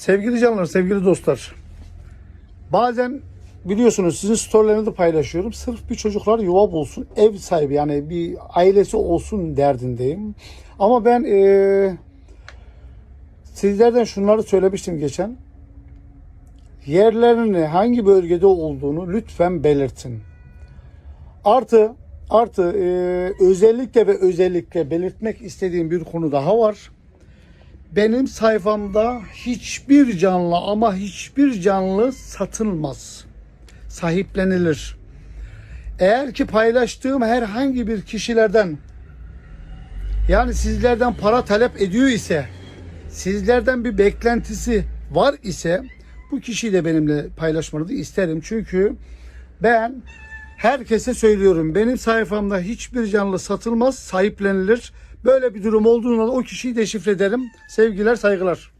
Sevgili canlar, sevgili dostlar. Bazen biliyorsunuz sizin storylerinizi paylaşıyorum. Sırf bir çocuklar yuva bulsun, ev sahibi yani bir ailesi olsun derdindeyim. Ama ben eee, sizlerden şunları söylemiştim geçen. Yerlerini hangi bölgede olduğunu lütfen belirtin. Artı artı eee, özellikle ve özellikle belirtmek istediğim bir konu daha var. Benim sayfamda hiçbir canlı ama hiçbir canlı satılmaz. Sahiplenilir. Eğer ki paylaştığım herhangi bir kişilerden yani sizlerden para talep ediyor ise sizlerden bir beklentisi var ise bu kişiyi de benimle paylaşmanızı isterim. Çünkü ben herkese söylüyorum. Benim sayfamda hiçbir canlı satılmaz, sahiplenilir. Böyle bir durum olduğunda da o kişiyi deşifre ederim. Sevgiler, saygılar.